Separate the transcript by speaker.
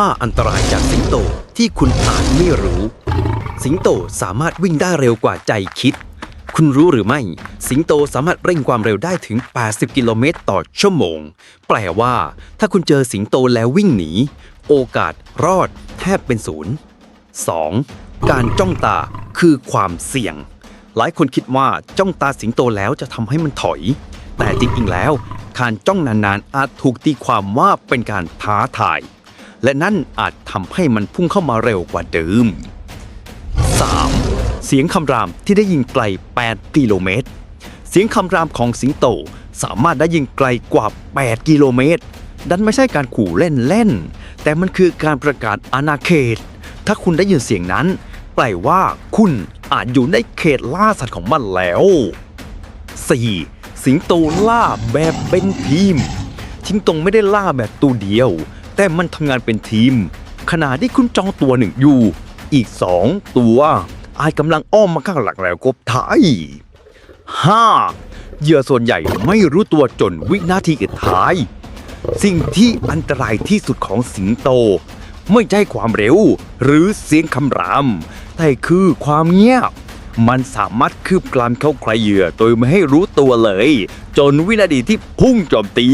Speaker 1: 5 อันตรายจากสิงโตที่คุณอาจไม่รู้ สิงโตสามารถวิ่งได้เร็วกว่าใจคิด คุณรู้หรือไม่ สิงโตสามารถเร่งความเร็วได้ถึง 80 กิโลเมตรต่อชั่วโมง แปลว่า ถ้าคุณเจอสิงโตแล้ววิ่งหนี โอกาสรอดแทบเป็นศูนย์ 2. การจ้องตาคือความเสี่ยง หลายคนคิดว่าจ้องตาสิงโตแล้วจะทำให้มันถอย แต่จริงๆแล้ว การจ้องนานๆอาจถูกตีความว่าเป็นการท้าทาย และนั่นอาจทำให้มันพุ่งเข้ามาเร็วกว่าเดิม 3. เสียงคำรามที่ได้ยินไกล 8 กิโลเมตร เสียงคำรามของสิงโตสามารถได้ยินไกลกว่า 8 กิโลเมตร ดันไม่ใช่การขู่เล่นๆ แต่มันคือการประกาศอาณาเขต ถ้าคุณได้ยินเสียงนั้น แปลว่าคุณอาจอยู่ในเขตล่าสัตว์ของมันแล้ว 4. สิงโตล่าแบบเป็นทีมสิงโตไม่ได้ล่าแบบตัวเดียว แต่มันทำงานเป็นทีม ขณะที่คุณจองตัวหนึ่งอยู่ อีกสองตัวอาจกำลังอ้อมมาข้างหลังแล้วก็ท้าย 5. เหยื่อส่วนใหญ่ไม่รู้ตัวจนวินาทีสุดท้าย สิ่งที่อันตรายที่สุดของสิงโต ไม่ใช่ความเร็ว หรือเสียงคำราม แต่คือความเงียบ มันสามารถคืบกลานเข้าใครเหยื่อโดยไม่ให้รู้ตัวเลย จนวินาทีที่พุ่งโจมตี